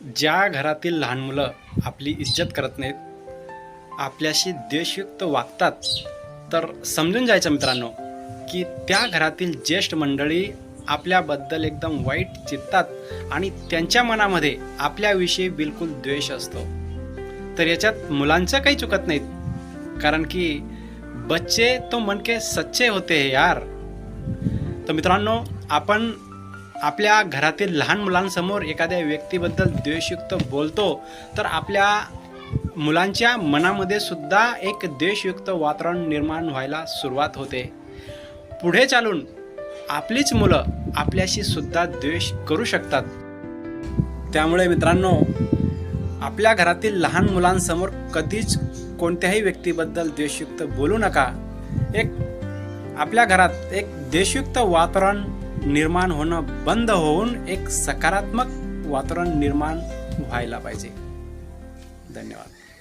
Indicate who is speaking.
Speaker 1: ज्या घरातील लहान मुलं आपली इज्जत करत नाहीत आपल्याशी द्वेषयुक्त वागतात तर समजून जायचं मित्रांनो की त्या घरातील ज्येष्ठ मंडळी आपल्याबद्दल एकदम वाईट चित्तात आणि त्यांच्या मनामध्ये आपल्याविषयी बिलकुल द्वेष असतो. तर याच्यात मुलांचं काही चुकत नाहीत कारण की बच्चे तो मनके सच्चे होते हे यार. तर मित्रांनो आपण आपल्या घरातील लहान मुलांसमोर एखाद्या व्यक्तीबद्दल द्वेषयुक्त बोलतो तर आपल्या मुलांच्या मनामध्ये सुद्धा एक द्वेषयुक्त वातावरण निर्माण व्हायला सुरुवात होते. पुढे चालून आपलीच मुलं आपल्याशी सुद्धा द्वेष करू शकतात. त्यामुळे मित्रांनो आपल्या घरातील लहान मुलांसमोर कधीच कोणत्याही व्यक्तीबद्दल द्वेषयुक्त बोलू नका. एक आपल्या घरात एक देशयुक्त वातावरण निर्माण होणं बंद होऊन एक सकारात्मक वातावरण निर्माण व्हायला पाहिजे. धन्यवाद.